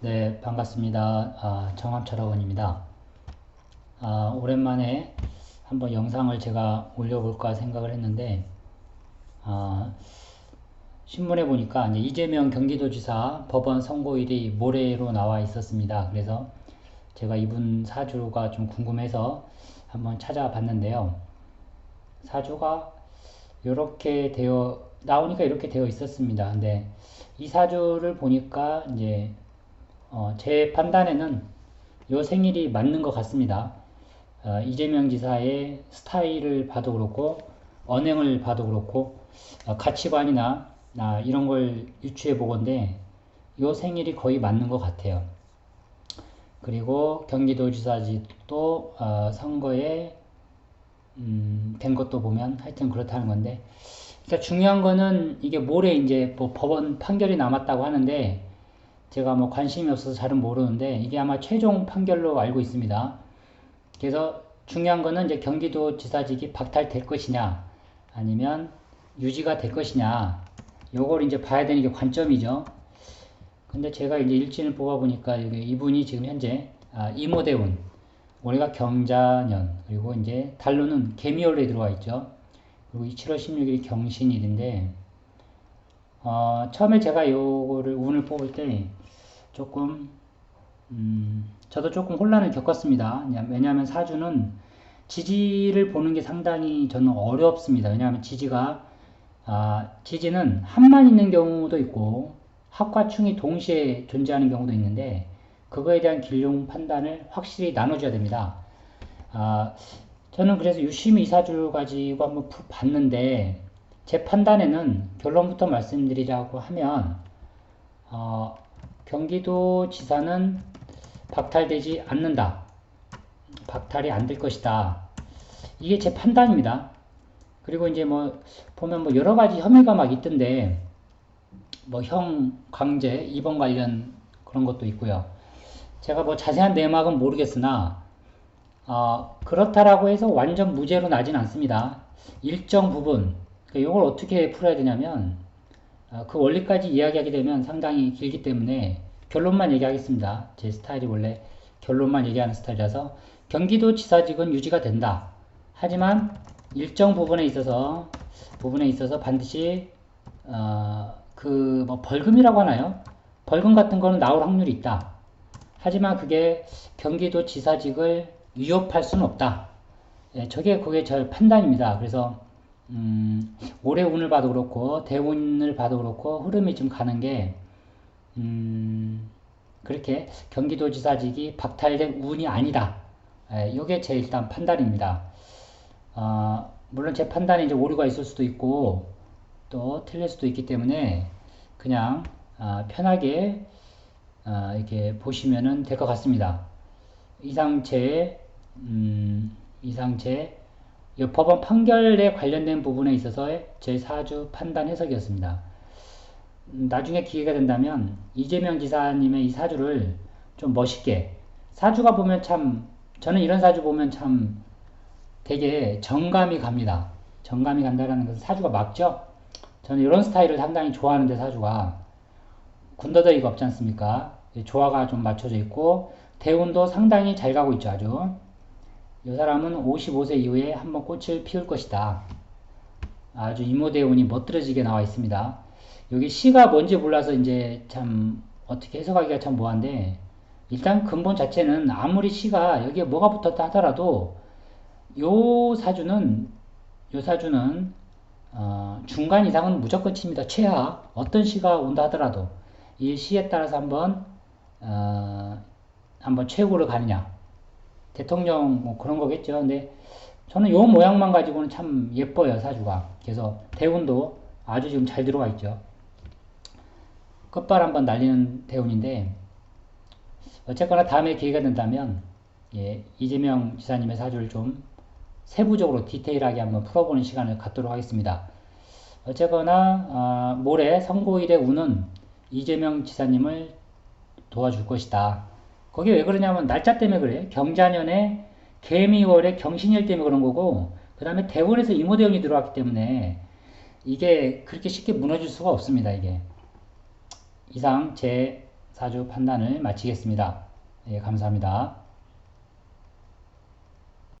네, 반갑습니다. 아, 정함철학원입니다. 아, 오랜만에 한번 영상을 제가 올려볼까 생각을 했는데, 아, 신문에 보니까 이제 이재명 경기도지사 법원 선고일이 모레로 나와 있었습니다. 그래서 제가 이분 사주가 좀 궁금해서 한번 찾아봤는데요. 사주가 이렇게 되어 나오니까 이렇게 되어 있었습니다. 근데 이 사주를 보니까 이제 어, 제 판단에는 요 생일이 맞는 것 같습니다. 어, 이재명 지사의 스타일을 봐도 그렇고 언행을 봐도 그렇고 어, 가치관이나 아, 이런 걸 유추해 보건데 요 생일이 거의 맞는 것 같아요. 그리고 경기도지사직도 어, 선거에 음, 된 것도 보면 하여튼 그렇다는 건데 그러니까 중요한 거는 이게 모레 이제 뭐 법원 판결이 남았다고 하는데 제가 뭐 관심이 없어서 잘은 모르는데 이게 아마 최종 판결로 알고 있습니다. 그래서 중요한 거는 이제 경기도 지사직이 박탈될 것이냐 아니면 유지가 될 것이냐 요걸 이제 봐야 되는 게 관점이죠. 근데 제가 이제 일진을 뽑아보니까 이분이 지금 현재 아, 이모대운 올해가 경자년 그리고 이제 달로는 개미월에 들어와 있죠. 그리고 7월 16일이 경신일인데 어, 처음에 제가 요거를 운을 뽑을 때 조금 음, 저도 조금 혼란을 겪었습니다. 왜냐하면 사주는 지지를 보는 게 상당히 저는 어렵습니다. 왜냐하면 지지가 아, 지지는 합만 있는 경우도 있고 합과 충이 동시에 존재하는 경우도 있는데 그거에 대한 길용 판단을 확실히 나눠줘야 됩니다. 아, 저는 그래서 유심히 이 사주를 가지고 한번 봤는데 제 판단에는 결론부터 말씀드리자고 하면 어, 경기도 지사는 박탈되지 않는다. 박탈이 안 될 것이다. 이게 제 판단입니다. 그리고 이제 뭐 보면 뭐 여러 가지 혐의가 막 있던데 뭐 형 강제 입원 관련 그런 것도 있고요. 제가 뭐 자세한 내막은 모르겠으나 어, 그렇다라고 해서 완전 무죄로 나진 않습니다. 일정 부분 그러니까 이걸 어떻게 풀어야 되냐면 어, 그 원리까지 이야기하게 되면 상당히 길기 때문에 결론만 얘기하겠습니다. 제 스타일이 원래 결론만 얘기하는 스타일이라서 경기도 지사직은 유지가 된다. 하지만 일정 부분에 있어서 부분에 있어서 반드시 어, 그 뭐 벌금이라고 하나요? 벌금 같은 거는 나올 확률이 있다. 하지만 그게 경기도 지사직을 위협할 수는 없다. 예, 저게 그게 저 판단입니다. 그래서 음, 올해 운을 봐도 그렇고 대운을 봐도 그렇고 흐름이 좀 가는 게 음, 그렇게 경기도지사직이 박탈된 운이 아니다. 예, 이게 제 일단 판단입니다. 어, 물론 제 판단에 이제 오류가 있을 수도 있고 또 틀릴 수도 있기 때문에 그냥 어, 편하게 어, 이렇게 보시면 될것 같습니다. 이상 제 음, 이상 제 법원 판결에 관련된 부분에 있어서의 제 사주 판단 해석이었습니다. 음, 나중에 기회가 된다면 이재명 지사님의 이 사주를 좀 멋있게 사주가 보면 참 저는 이런 사주 보면 참 되게 정감이 갑니다. 정감이 간다라는 것은 사주가 맞죠? 저는 이런 스타일을 상당히 좋아하는데 사주가 군더더기가 없지 않습니까? 조화가 좀 맞춰져 있고 대운도 상당히 잘 가고 있죠 아주 이 사람은 55세 이후에 한번 꽃을 피울 것이다. 아주 이모대운이 멋들어지게 나와 있습니다. 여기 시가 뭔지 몰라서 이제 참 어떻게 해석하기가 참 뭐한데 일단 근본 자체는 아무리 시가 여기에 뭐가 붙었다 하더라도 요 사주는 요 사주는 어, 중간 이상은 무조건 칩니다. 최하 어떤 시가 온다 하더라도 이 시에 따라서 한번 어, 한번 최고를 가느냐 대통령 뭐 그런 거겠죠. 근데 저는 요 모양만 가지고는 참 예뻐요 사주가. 그래서 대운도 아주 지금 잘 들어가 있죠. 끝발 한번 날리는 대운인데 어쨌거나 다음에 기회가 된다면 예, 이재명 지사님의 사주를 좀 세부적으로 디테일하게 한번 풀어보는 시간을 갖도록 하겠습니다. 어쨌거나 어, 모레 선고일의 운은 이재명 지사님을 도와줄 것이다. 거기 왜 그러냐면 날짜 때문에 그래. 경자년에 개미월에 경신일 때문에 그런 거고 그 다음에 대원에서 이모대원이 들어왔기 때문에 이게 그렇게 쉽게 무너질 수가 없습니다. 이게 이상 제 사주 판단을 마치겠습니다. 예, 감사합니다.